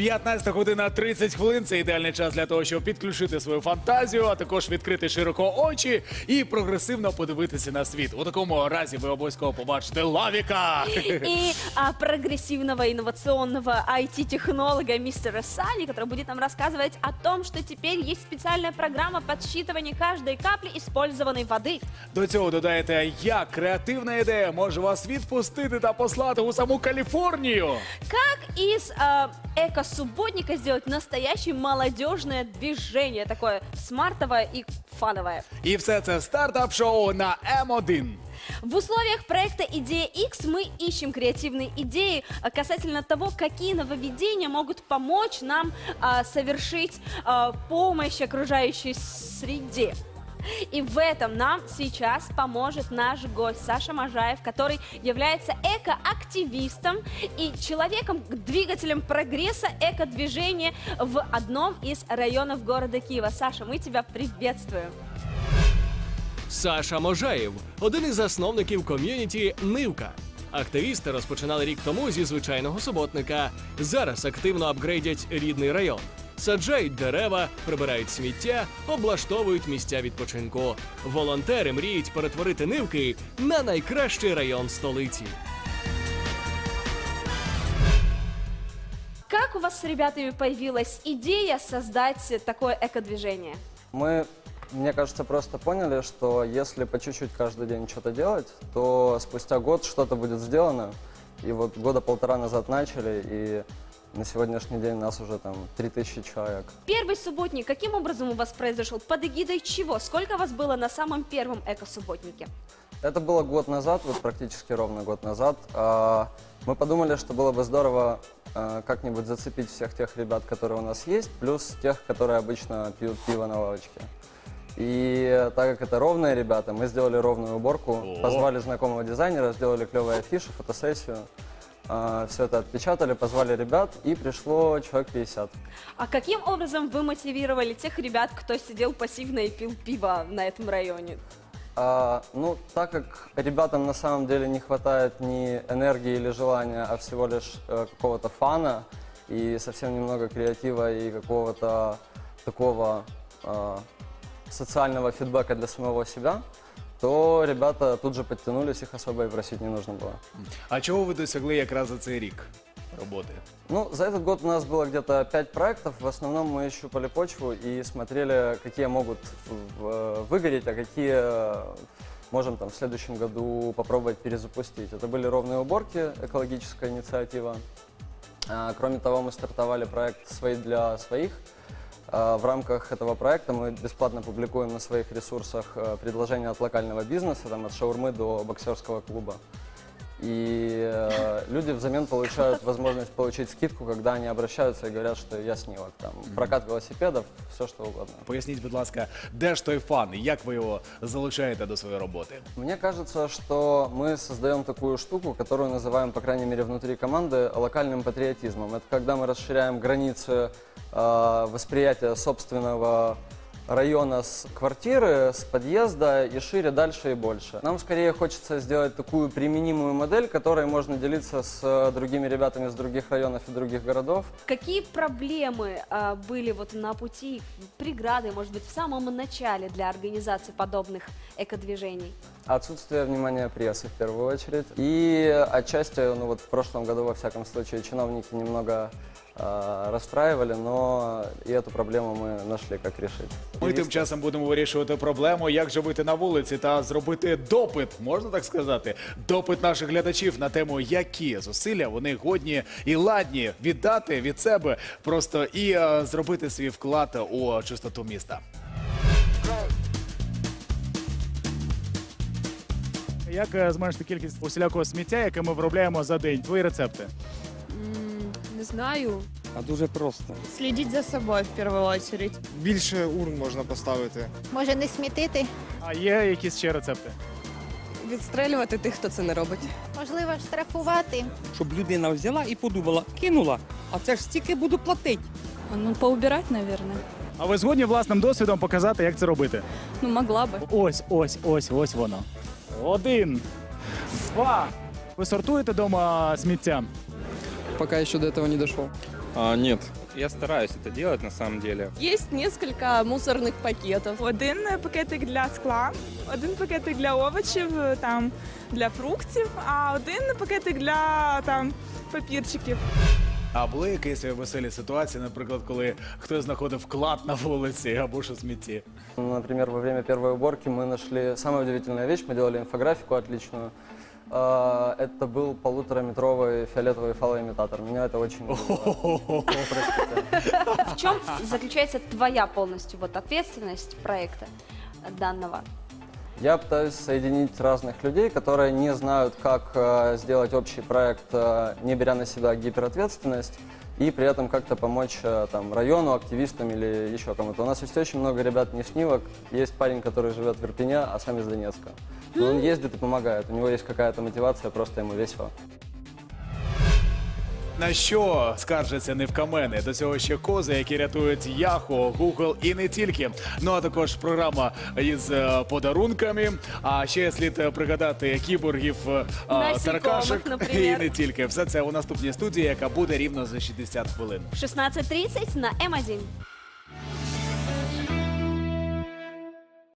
15 година 30 хвилин це ідеальний час для того, щоб підключити свою фантазію, а також відкрити широко очі і прогресивно подивитися на світ. У такому разі ви обов'язково побачите лавіка. И а, прогрессивного инновационного IT-технолога мистера Сани, который будет нам рассказывать о том, что теперь есть специальная программа подсчитывания каждой капли использованной воды. До цього додаєте, як креативна ідея може вас відпустити та послати у саму Каліфорнію. Как из а, эко-субботника сделать настоящее молодежное движение, такое смартовое и фановое. І все це стартап-шоу на М1. В условиях проекта «Идея X» мы ищем креативные идеи а, касательно того, какие нововведения могут помочь нам а, совершить а, помощь окружающей среде. И в этом нам сейчас поможет наш гость Саша Можаев, который является экоактивистом и человеком, двигателем прогресса эко-движения в одном из районов города Киева. Саша, мы тебя приветствуем. Саша Можаєв один із засновників ком'юніті Нивка. Активісти розпочинали рік тому зі звичайного суботника. Зараз активно апгрейдять рідний район. Саджають дерева, прибирають сміття, облаштовують місця відпочинку. Волонтери мріють перетворити нивки на найкращий район столиці. Как у вас с ребятами появилась идея создать такое эко-движение? Мы, мне кажется, просто поняли, что если по чуть-чуть каждый день что-то делать, то спустя год что-то будет сделано. И вот года полтора назад начали, и на сегодняшний день нас уже там 3000 человек. Первый субботник, каким образом у вас произошел? Под эгидой чего? Сколько вас было на самом первом эко-субботнике? Это было год назад, вот практически ровно год назад. А, Мы подумали, что было бы здорово а, как-нибудь зацепить всех тех ребят, которые у нас есть, плюс тех, которые обычно пьют пиво на лавочке. И так как это ровные ребята, мы сделали ровную уборку, О. позвали знакомого дизайнера, сделали клевые афиши, фотосессию. Все это отпечатали, позвали ребят, и пришло человек 50. А каким образом вы мотивировали тех ребят, кто сидел пассивно и пил пиво на этом районе? А, ну, так как ребятам на самом деле не хватает ни энергии или желания, а всего лишь э, какого-то фана и совсем немного креатива и какого-то такого а, социального фидбэка для самого себя, то ребята тут же подтянулись, их особо и просить не нужно было. А чого ви досягли якраз за цей рік роботи? Ну, за этот год у нас было где-то пять проектов. В основном мы щупали почву и смотрели, какие могут в- выгореть, а какие э, можем там в следующем году попробовать перезапустить. Это были ровные уборки, экологическая инициатива. А, Кроме того, мы стартовали проект «Свои для своих». А, В рамках этого проекта мы бесплатно публикуем на своих ресурсах э, предложения от локального бизнеса, там, от шаурмы до боксерского клуба. И э, люди взамен получают возможность получить скидку, когда они обращаются и говорят, что я снимок. Там, прокат велосипедов, все что угодно. Поясніть, будь ласка, де ж той фан і як ви його залучаєте до своєї роботи? Мне кажется, что мы создаем такую штуку, которую называем, по крайней мере, внутри команды локальным патриотизмом. Это когда мы расширяем границы э, восприятия собственного района с квартиры, с подъезда и шире, дальше и больше. Нам скорее хочется сделать такую применимую модель, которой можно делиться с э, другими ребятами из других районов и других городов. Какие проблемы а, были вот на пути, преграды, может быть, в самом начале для организации подобных эко-движений? Отсутствие внимания прессы в первую очередь. И отчасти, ну вот в прошлом году, во всяком случае, чиновники немного э, расстраивали, но и эту проблему мы нашли, как решить. Ми тим часом будемо вирішувати проблему, як же вийти на вулиці та зробити допит, можна так сказати, допит наших глядачів на тему, які зусилля вони годні і ладні віддати від себе, просто і е, зробити свій вклад у чистоту міста. Як е, зменшити кількість усілякого сміття, яке ми виробляємо за день? Твої рецепти. Не знаю. А дуже просто. Следить за собой в первую очередь. Більше урн можна поставити. Може не смітити? А є якісь ще рецепти? Відстрелювати тих, хто це не робить. Можливо, штрафувати. щоб людина взяла і подумала, кинула, а це ж стільки буду платити. Ну, поубирать, наверное. А ви згодні власним досвідом показати, як це робити? Ну, могла бы. Ось, ось, ось, ось воно. Один, два. Ви сортуєте вдома сміття? Пока еще до этого не дошел. А, нет. Я стараюсь это делать на самом деле. Есть несколько мусорных пакетов. Один пакетик для скла, один пакетик для овочів, там для фруктів, а один пакетик для там папірчиків. А були якісь веселі ситуації, наприклад, коли хтось знаходив клад на вулиці або ж у смітті? Ну, Например, во время первой уборки мы нашли самая удивительная вещь. Мы делали инфографику отличную. А, Это был полутораметровый фиолетовый фалоимитатор. Меня это очень удивило. Простите. В чем заключается твоя полностью вот ответственность проекта данного? Я пытаюсь соединить разных людей, которые не знают, как э, сделать общий проект, э, не беря на себя гиперответственность, и при этом как-то помочь э, там, району, активистам или еще кому-то. У нас есть очень много ребят не снимок. Есть парень, который живет в Ирпене, а сам из Донецка. Но он ездит и помогает. У него есть какая-то мотивация, просто ему весело. На що скаржаться невкамени? До цього ще кози, які рятують Яхо, Google і не тільки. Ну а також програма із е, подарунками. А ще слід е, пригадати кіборгів, е, Насікомих, і не тільки. Все це у наступній студії, яка буде рівно за 60 хвилин. В 16.30 на М1.